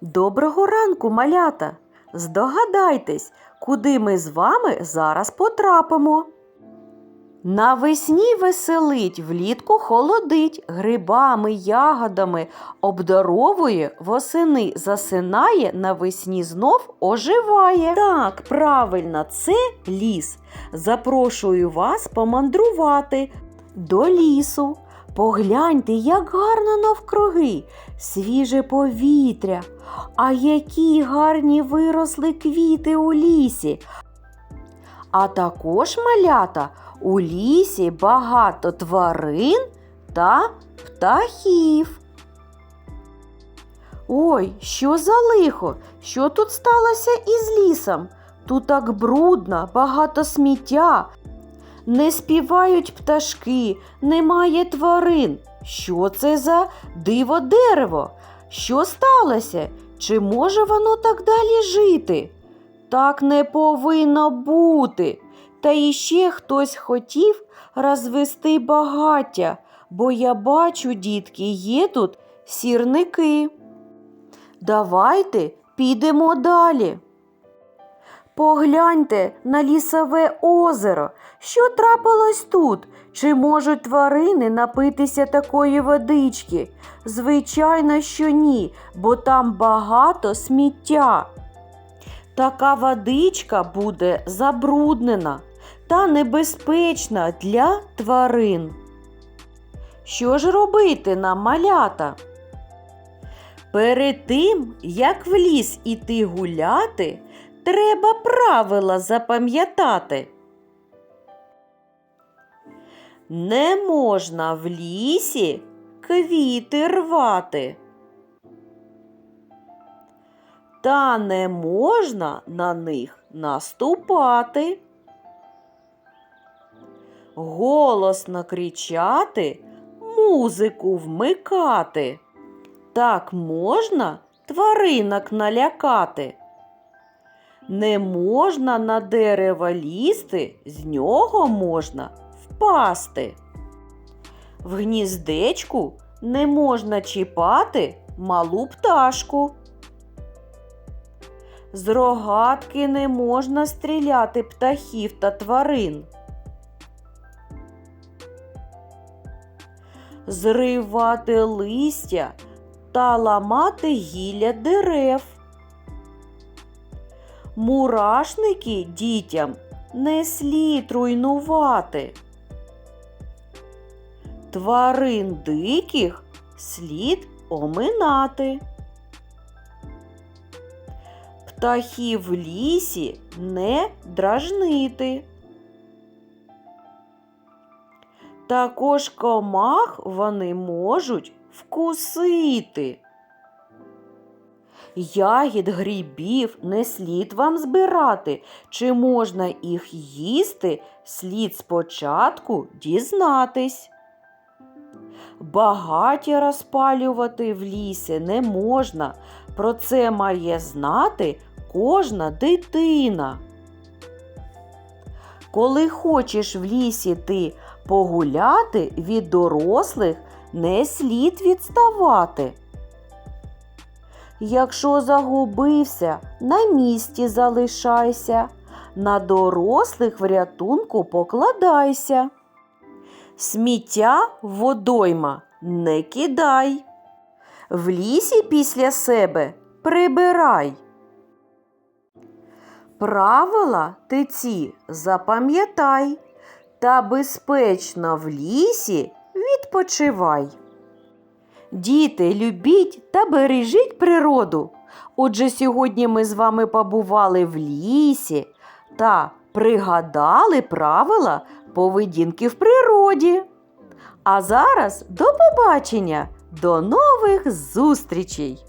Доброго ранку, малята! Здогадайтесь, куди ми з вами зараз потрапимо. Навесні веселить, влітку холодить, грибами, ягодами обдаровує, восени засинає, навесні знов оживає. Так, правильно, це ліс. Запрошую вас помандрувати до лісу. Погляньте, як гарно навкруги, свіже повітря. А які гарні виросли квіти у лісі. А також малята у лісі багато тварин та птахів. Ой, що за лихо? Що тут сталося із лісом? Тут так брудно, багато сміття. Не співають пташки, немає тварин. Що це за диво дерево? Що сталося? Чи може воно так далі жити? Так не повинно бути. Та іще хтось хотів розвести багаття, бо я бачу, дітки, є тут сірники. Давайте підемо далі. Погляньте на лісове озеро. Що трапилось тут? Чи можуть тварини напитися такої водички? Звичайно, що ні, бо там багато сміття. Така водичка буде забруднена та небезпечна для тварин. Що ж робити нам малята? Перед тим, як в ліс іти гуляти, треба правила запам'ятати. Не можна в лісі квіти рвати. Та не можна на них наступати. Голосно кричати, музику вмикати. Так можна тваринок налякати. Не можна на дерево лізти, з нього можна впасти. В гніздечку не можна чіпати малу пташку. З рогатки не можна стріляти птахів та тварин. Зривати листя та ламати гілля дерев. Мурашники дітям не слід руйнувати. Тварин диких слід оминати. Птахів в лісі не дражнити. Також комах вони можуть вкусити. Ягід грибів не слід вам збирати. Чи можна їх їсти, слід спочатку дізнатись. Багаття розпалювати в лісі не можна. Про це має знати кожна дитина. Коли хочеш в лісі ти погуляти від дорослих, не слід відставати. Якщо загубився, на місці залишайся, на дорослих врятунку покладайся. Сміття водойма не кидай. В лісі після себе прибирай. Правила ти ці запам'ятай та безпечно в лісі відпочивай. Діти, любіть та бережіть природу. Отже, сьогодні ми з вами побували в лісі та пригадали правила поведінки в природі. А зараз до побачення, до нових зустрічей!